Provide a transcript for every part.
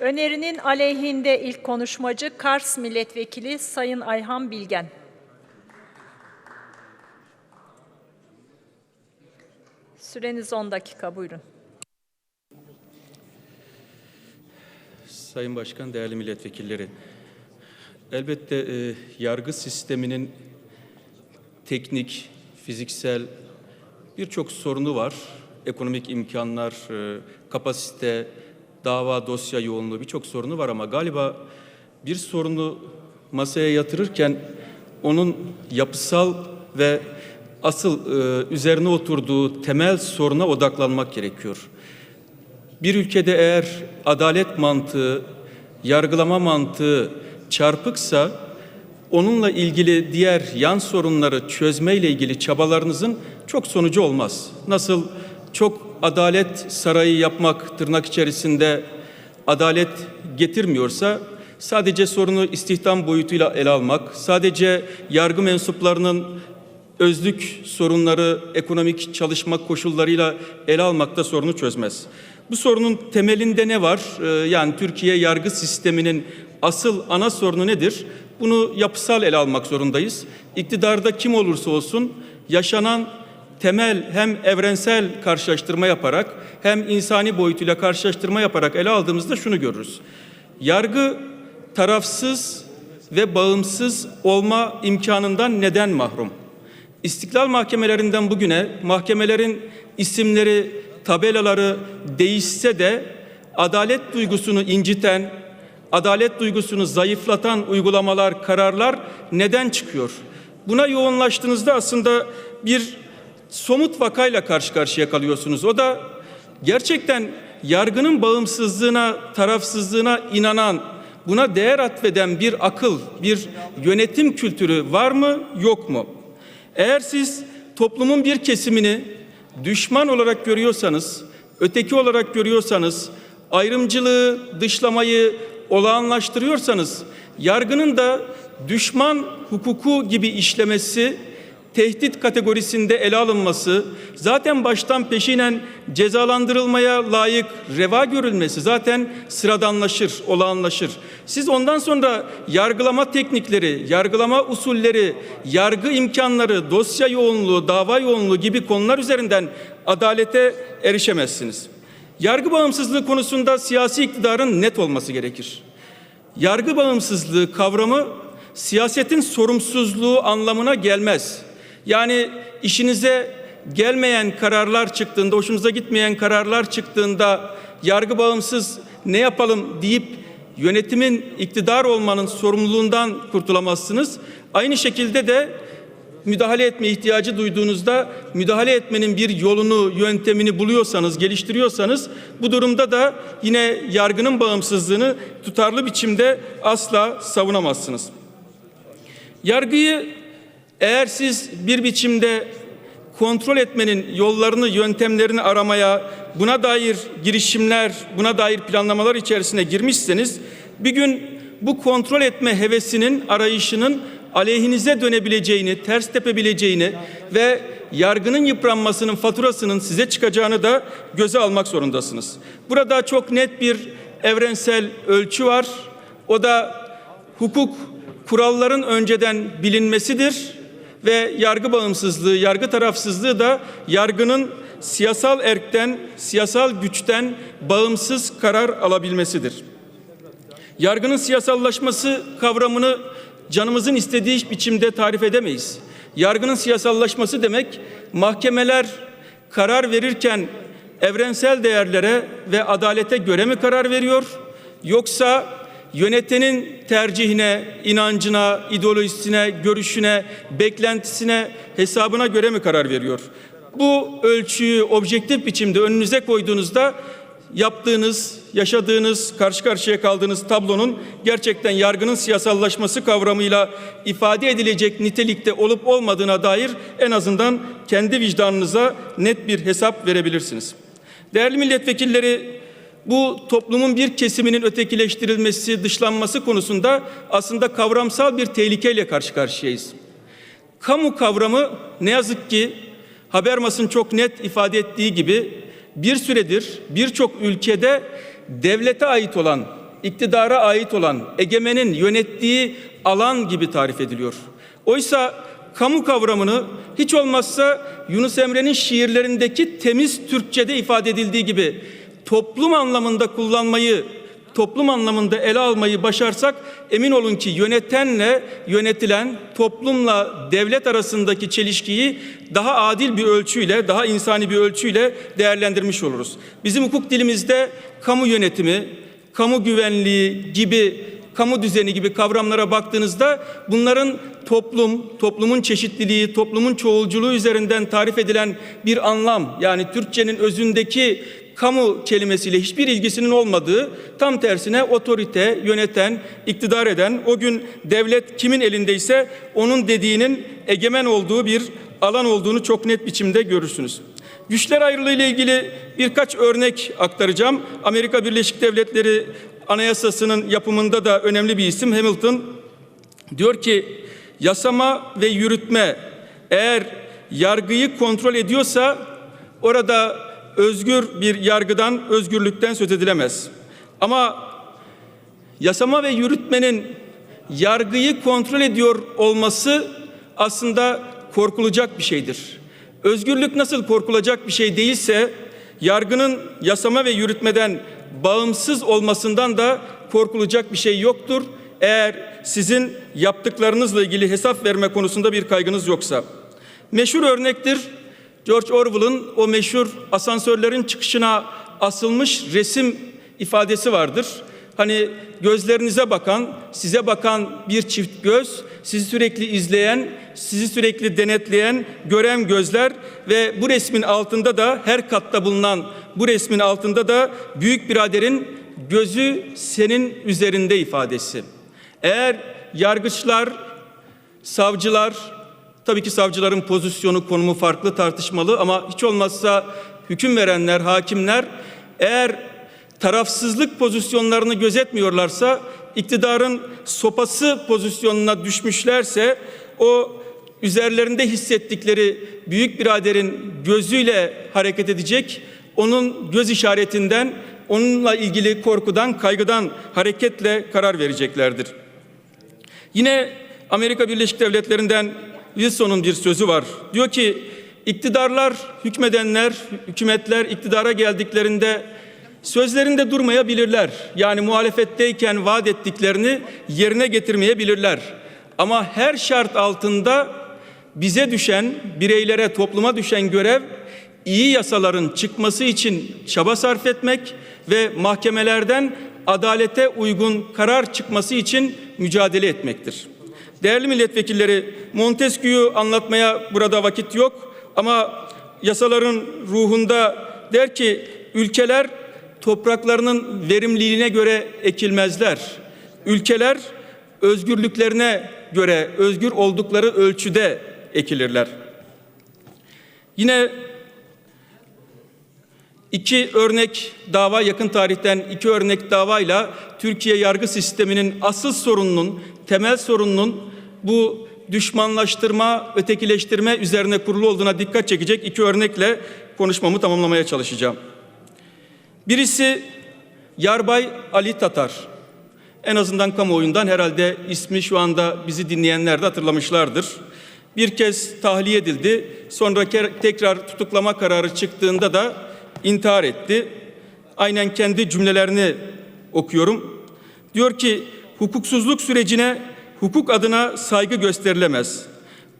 Önerinin aleyhinde ilk konuşmacı Kars Milletvekili Sayın Ayhan Bilgen. Süreniz 10 dakika buyurun. Sayın Başkan, değerli milletvekilleri. Elbette e, yargı sisteminin teknik, fiziksel birçok sorunu var. Ekonomik imkanlar, e, kapasite, dava dosya yoğunluğu birçok sorunu var ama galiba bir sorunu masaya yatırırken onun yapısal ve asıl e, üzerine oturduğu temel soruna odaklanmak gerekiyor. Bir ülkede eğer adalet mantığı, yargılama mantığı çarpıksa onunla ilgili diğer yan sorunları çözmeyle ilgili çabalarınızın çok sonucu olmaz. Nasıl çok adalet sarayı yapmak tırnak içerisinde adalet getirmiyorsa sadece sorunu istihdam boyutuyla ele almak, sadece yargı mensuplarının özlük sorunları ekonomik çalışma koşullarıyla ele almakta sorunu çözmez. Bu sorunun temelinde ne var? Ee, yani Türkiye yargı sisteminin asıl ana sorunu nedir? Bunu yapısal ele almak zorundayız. İktidarda kim olursa olsun yaşanan temel hem evrensel karşılaştırma yaparak hem insani boyutuyla karşılaştırma yaparak ele aldığımızda şunu görürüz. Yargı tarafsız ve bağımsız olma imkanından neden mahrum? İstiklal mahkemelerinden bugüne mahkemelerin isimleri, tabelaları değişse de adalet duygusunu inciten, adalet duygusunu zayıflatan uygulamalar, kararlar neden çıkıyor? Buna yoğunlaştığınızda aslında bir somut vakayla karşı karşıya kalıyorsunuz. O da gerçekten yargının bağımsızlığına, tarafsızlığına inanan, buna değer atfeden bir akıl, bir yönetim kültürü var mı, yok mu? Eğer siz toplumun bir kesimini düşman olarak görüyorsanız, öteki olarak görüyorsanız, ayrımcılığı, dışlamayı olağanlaştırıyorsanız, yargının da düşman hukuku gibi işlemesi, tehdit kategorisinde ele alınması, zaten baştan peşinen cezalandırılmaya layık reva görülmesi zaten sıradanlaşır, olağanlaşır. Siz ondan sonra yargılama teknikleri, yargılama usulleri, yargı imkanları, dosya yoğunluğu, dava yoğunluğu gibi konular üzerinden adalete erişemezsiniz. Yargı bağımsızlığı konusunda siyasi iktidarın net olması gerekir. Yargı bağımsızlığı kavramı siyasetin sorumsuzluğu anlamına gelmez. Yani işinize gelmeyen kararlar çıktığında, hoşunuza gitmeyen kararlar çıktığında yargı bağımsız ne yapalım deyip yönetimin iktidar olmanın sorumluluğundan kurtulamazsınız. Aynı şekilde de müdahale etme ihtiyacı duyduğunuzda müdahale etmenin bir yolunu, yöntemini buluyorsanız, geliştiriyorsanız bu durumda da yine yargının bağımsızlığını tutarlı biçimde asla savunamazsınız. Yargıyı eğer siz bir biçimde kontrol etmenin yollarını, yöntemlerini aramaya, buna dair girişimler, buna dair planlamalar içerisine girmişseniz bir gün bu kontrol etme hevesinin, arayışının aleyhinize dönebileceğini, ters tepebileceğini ve yargının yıpranmasının faturasının size çıkacağını da göze almak zorundasınız. Burada çok net bir evrensel ölçü var. O da hukuk kuralların önceden bilinmesidir ve yargı bağımsızlığı, yargı tarafsızlığı da yargının siyasal erkten, siyasal güçten bağımsız karar alabilmesidir. Yargının siyasallaşması kavramını canımızın istediği biçimde tarif edemeyiz. Yargının siyasallaşması demek mahkemeler karar verirken evrensel değerlere ve adalete göre mi karar veriyor yoksa yönetenin tercihine, inancına, ideolojisine, görüşüne, beklentisine, hesabına göre mi karar veriyor? Bu ölçüyü objektif biçimde önünüze koyduğunuzda yaptığınız, yaşadığınız, karşı karşıya kaldığınız tablonun gerçekten yargının siyasallaşması kavramıyla ifade edilecek nitelikte olup olmadığına dair en azından kendi vicdanınıza net bir hesap verebilirsiniz. Değerli milletvekilleri, bu toplumun bir kesiminin ötekileştirilmesi, dışlanması konusunda aslında kavramsal bir tehlikeyle karşı karşıyayız. Kamu kavramı ne yazık ki Habermas'ın çok net ifade ettiği gibi bir süredir birçok ülkede devlete ait olan iktidara ait olan egemenin yönettiği alan gibi tarif ediliyor. Oysa kamu kavramını hiç olmazsa Yunus Emre'nin şiirlerindeki temiz Türkçe'de ifade edildiği gibi toplum anlamında kullanmayı, toplum anlamında ele almayı başarsak emin olun ki yönetenle yönetilen toplumla devlet arasındaki çelişkiyi daha adil bir ölçüyle, daha insani bir ölçüyle değerlendirmiş oluruz. Bizim hukuk dilimizde kamu yönetimi, kamu güvenliği gibi kamu düzeni gibi kavramlara baktığınızda bunların toplum, toplumun çeşitliliği, toplumun çoğulculuğu üzerinden tarif edilen bir anlam yani Türkçenin özündeki kamu kelimesiyle hiçbir ilgisinin olmadığı tam tersine otorite, yöneten, iktidar eden o gün devlet kimin elindeyse onun dediğinin egemen olduğu bir alan olduğunu çok net biçimde görürsünüz. Güçler ayrılığı ile ilgili birkaç örnek aktaracağım. Amerika Birleşik Devletleri Anayasası'nın yapımında da önemli bir isim Hamilton diyor ki yasama ve yürütme eğer yargıyı kontrol ediyorsa orada özgür bir yargıdan, özgürlükten söz edilemez. Ama yasama ve yürütmenin yargıyı kontrol ediyor olması aslında korkulacak bir şeydir. Özgürlük nasıl korkulacak bir şey değilse yargının yasama ve yürütmeden bağımsız olmasından da korkulacak bir şey yoktur. Eğer sizin yaptıklarınızla ilgili hesap verme konusunda bir kaygınız yoksa. Meşhur örnektir George Orwell'ın o meşhur asansörlerin çıkışına asılmış resim ifadesi vardır. Hani gözlerinize bakan, size bakan bir çift göz, sizi sürekli izleyen, sizi sürekli denetleyen, gören gözler ve bu resmin altında da her katta bulunan bu resmin altında da büyük biraderin gözü senin üzerinde ifadesi. Eğer yargıçlar, savcılar, tabii ki savcıların pozisyonu, konumu farklı tartışmalı ama hiç olmazsa hüküm verenler, hakimler eğer tarafsızlık pozisyonlarını gözetmiyorlarsa, iktidarın sopası pozisyonuna düşmüşlerse o üzerlerinde hissettikleri büyük biraderin gözüyle hareket edecek, onun göz işaretinden, onunla ilgili korkudan, kaygıdan hareketle karar vereceklerdir. Yine Amerika Birleşik Devletleri'nden Wilson'un bir sözü var. Diyor ki iktidarlar, hükmedenler, hükümetler iktidara geldiklerinde sözlerinde durmayabilirler. Yani muhalefetteyken vaat ettiklerini yerine getirmeyebilirler. Ama her şart altında bize düşen, bireylere, topluma düşen görev iyi yasaların çıkması için çaba sarf etmek ve mahkemelerden adalete uygun karar çıkması için mücadele etmektir. Değerli milletvekilleri, Montesquieu'yu anlatmaya burada vakit yok ama yasaların ruhunda der ki ülkeler topraklarının verimliliğine göre ekilmezler. Ülkeler özgürlüklerine göre özgür oldukları ölçüde ekilirler. Yine iki örnek dava yakın tarihten iki örnek davayla Türkiye yargı sisteminin asıl sorununun, temel sorununun bu düşmanlaştırma, ötekileştirme üzerine kurulu olduğuna dikkat çekecek iki örnekle konuşmamı tamamlamaya çalışacağım. Birisi Yarbay Ali Tatar. En azından kamuoyundan herhalde ismi şu anda bizi dinleyenler de hatırlamışlardır. Bir kez tahliye edildi. Sonra tekrar tutuklama kararı çıktığında da intihar etti. Aynen kendi cümlelerini okuyorum. Diyor ki hukuksuzluk sürecine hukuk adına saygı gösterilemez.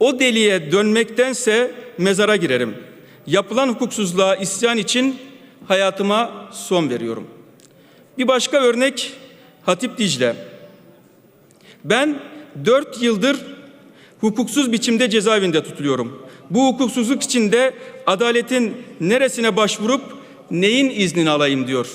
O deliğe dönmektense mezara girerim. Yapılan hukuksuzluğa isyan için hayatıma son veriyorum. Bir başka örnek Hatip Dicle. Ben dört yıldır hukuksuz biçimde cezaevinde tutuluyorum. Bu hukuksuzluk içinde adaletin neresine başvurup neyin iznini alayım diyor.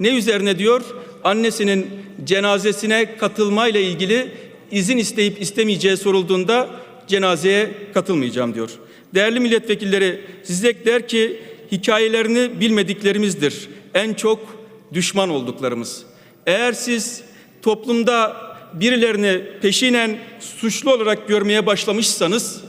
Ne üzerine diyor? Annesinin cenazesine katılmayla ilgili izin isteyip istemeyeceği sorulduğunda cenazeye katılmayacağım diyor. Değerli milletvekilleri Zizek der ki hikayelerini bilmediklerimizdir. En çok düşman olduklarımız. Eğer siz toplumda birilerini peşinen suçlu olarak görmeye başlamışsanız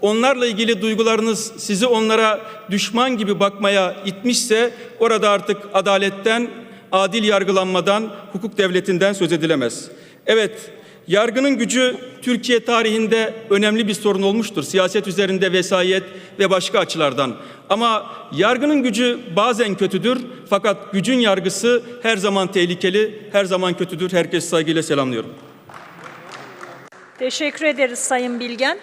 onlarla ilgili duygularınız sizi onlara düşman gibi bakmaya itmişse orada artık adaletten, adil yargılanmadan, hukuk devletinden söz edilemez. Evet, yargının gücü Türkiye tarihinde önemli bir sorun olmuştur. Siyaset üzerinde vesayet ve başka açılardan. Ama yargının gücü bazen kötüdür fakat gücün yargısı her zaman tehlikeli, her zaman kötüdür. Herkes saygıyla selamlıyorum. Teşekkür ederiz Sayın Bilgen.